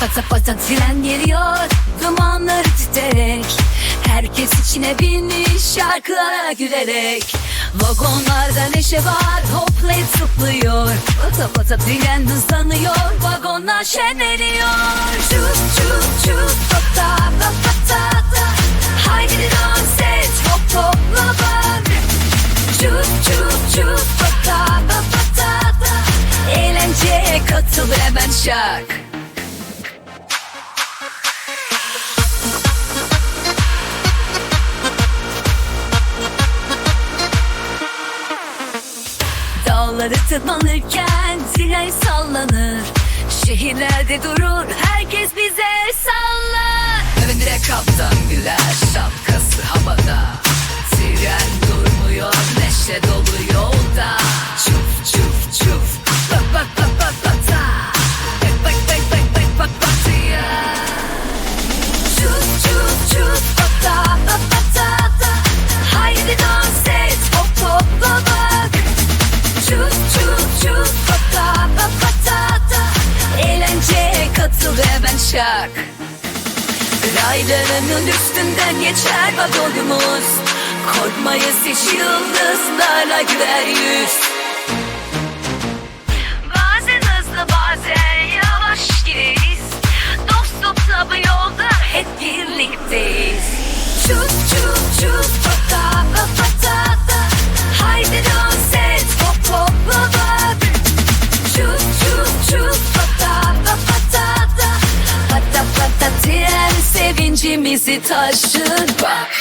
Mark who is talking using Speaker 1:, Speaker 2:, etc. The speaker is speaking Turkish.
Speaker 1: Pata pata tren geliyor Dumanları titreyerek Herkes içine binmiş şarkılara gülerek. Vagonlarda neşe var Hoplayıp zıplıyor Pata pata tren hızlanıyor Vagonlar şenleniyor. Çut çut çut Pata pata pata Haydi dans et Hop hopla bak. Çut çut çut Pata pata pata Eğlenceye katıl hemen şak Dağları tırmanırken tren sallanır. Şehirlerde durur herkes bize sallar. Önde kaptan güler şapkası havada. Tren durmuyor neşe dolu şak Raylarının üstünden geçer vagonumuz. Korkmayız hiç yıldızlarla güler yüz. Bazen hızlı bazen yavaş gideriz. Dostlukla bu yolda hep birlikteyiz sevincimizi taşır bak